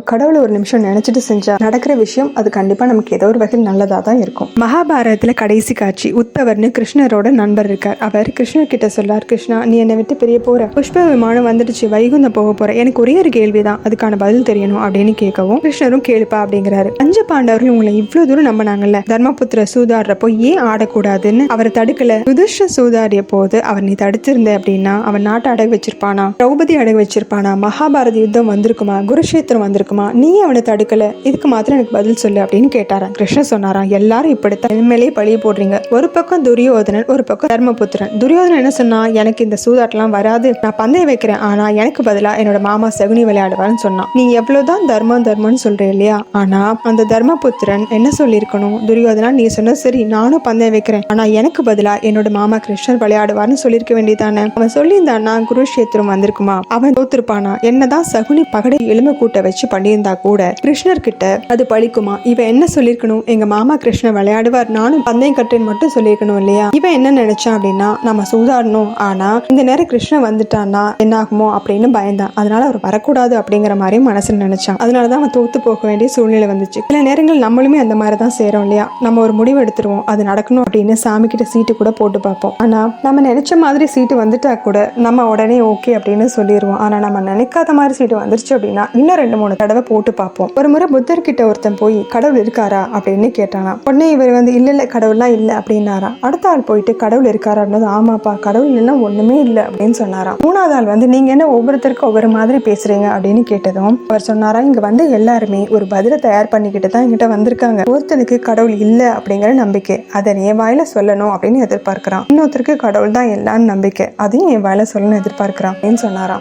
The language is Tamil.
கடவுளை ஒரு நிமிஷம் நினைச்சிட்டு செஞ்சா நடக்கிற விஷயம் அது கண்டிப்பா நமக்கு ஏதோ ஒரு வகையில் நல்லதா தான் இருக்கும். மகாபாரதத்துல கடைசி காட்சி உத்தவர்னு கிருஷ்ணரோட நண்பர் இருக்கார். அவர் கிருஷ்ணர் கிட்ட சொல்லார் கிருஷ்ணா நீ என்னை விட்டு பெரிய போற. புஷ்ப விமானம் வந்துடுச்சு வைகுந்தம் போக போற. எனக்கு ஒரே ஒரு கேள்விதான் அதுக்கான பதில் தெரியணும் அப்படின்னு கேட்கவும் கிருஷ்ணரும் கேளுப்பா அப்படிங்கிறாரு. பஞ்ச பாண்டவர்கள் உங்களை இவ்வளவு தூரம் நம்பினாங்கல்ல தர்மபுத்திர சூதாடுறப்போ ஏன் ஆடக்கூடாதுன்னு அவரை தடுக்கல? யுதிஷ்ட சூதாடிய போது அவர் நீ தடுத்திருந்த அப்படின்னா அவன் நாட்டை அடகு வச்சிருப்பானா? திரௌபதி அடகு வச்சிருப்பானா? மகாபாரத யுத்தம் வந்திருக்குமா? குருஷேத்திரம் வந்து நீ அவனை தடுக்கல? இதுக்கு மாத்திரம் எனக்கு பதில் சொல்லு அப்படின்னு கேட்டாராம். கிருஷ்ணன் சொன்னாராம் எல்லாரும் இப்படித்தான். எம்எல்ஏ பழிய போடுறீங்க. ஒரு பக்கம் துரியோதனன் ஒரு பக்கம் தர்மபுத்திரன். துரியோதனன் என்ன சொன்னா எனக்கு இந்த சூதாட்டெல்லாம் வராது. நான் பந்தயம் வைக்கிறேன். ஆனா எனக்கு பதிலா என்னோட மாமா சகுனி விளையாடுவான்னு சொன்னான். நீ எவ்வளவுதான் தர்மம் தர்மம்னு சொல்ற இல்லையா? ஆனா அந்த தர்மபுத்திரன் என்ன சொல்லியிருக்கணும்? துரியோதனா நீ சொன்ன சரி. நானும் பந்தயம் வைக்கிறேன். ஆனா எனக்கு பதிலா என்னோட மாமா கிருஷ்ணர் விளையாடுவார்னு சொல்லியிருக்க வேண்டியதானே அவன் சொல்லியிருந்தான்னா குருஷேத்திரம் வந்திருக்குமா? அவன் தோத்திருப்பானா? என்னதான் சகுனி பகடை எலும்பு கூட்ட வச்சு பண்ணியிருந்தா கூட கிருஷ்ணர் கிட்ட அது பழிக்குமா? இவன் என்ன சொல்லியிருக்கணும்? எங்க மாமா கிருஷ்ணன் விளையாடுவார். நானும் பந்தயம் கட்டுன்னு மட்டும் சொல்லியிருக்கணும் இல்லையா? இவன் என்ன நினைச்சான் அப்படின்னா நம்ம சூதாடணும். ஆனா இந்த நேரம் கிருஷ்ணன் வந்துட்டான்னா என்ன ஆகுமோ அப்படின்னு பயந்தான். அதனால அவர் வரக்கூடாது அப்படிங்கிற மாதிரி மனசுல நினைச்சான். அதனாலதான் அவன் தோத்து போக வேண்டிய சூழ்நிலை வந்துச்சு. சில நேரங்கள் நம்மளுமே அந்த மாதிரி தான் செய்றோம் இல்லையா? நம்ம ஒரு முடிவு எடுத்துருவோம். அது நடக்கணும் அப்படின்னு சாமி கிட்ட சீட்டு கூட போட்டு பார்ப்போம். ஆனா நம்ம நினைச்ச மாதிரி சீட்டு வந்துட்டா கூட நம்ம உடனே ஓகே அப்படின்னு சொல்லிடுவோம் ஆனா நம்ம நினைக்காத மாதிரி சீட்டு வந்துருச்சு அப்படின்னா இன்னும் ரெண்டு மூணு தடவை போட்டு பார்ப்போம். ஒரு முறை புத்தர் கிட்ட ஒருத்தன் போய் கடவுள் இருக்காரா? அப்படின்னு கேட்டானா உடனே இவர் வந்து இல்ல இல்ல கடவுள்லாம் இல்லை அப்படின்னாராம். அடுத்த ஆள் போயிட்டு கடவுள் இருக்காரான்னு ஆமாப்பா கடவுள் இல்லைன்னா ஒண்ணுமே இல்லை அப்படின்னு சொன்னாராம். மூணாவது ஆள் வந்து நீங்க என்ன ஒவ்வொருத்தருக்கும் ஒவ்வொரு மாதிரி பேசுறீங்க? அப்படின்னு கேட்டதும் அவர் சொன்னாரா இங்க வந்து எல்லாருமே ஒரு பதிலை தயார் பண்ணிக்கிட்டு தான் எங்கிட்ட வந்திருக்காங்க. ஒருத்தனுக்கு கடவுள் இல்லை அப்படிங்கிற நம்பிக்கை. அதை என் வாயில சொல்லணும் அப்படின்னு எதிர்பார்க்கிறான். இன்னொருத்தருக்கு கடவுள் தான் எல்லான்னு நம்பிக்கை. அதையும் என் வாயில சொல்லணும்னு எதிர்பார்க்கிறான் அப்படின்னு சொன்னாராம்.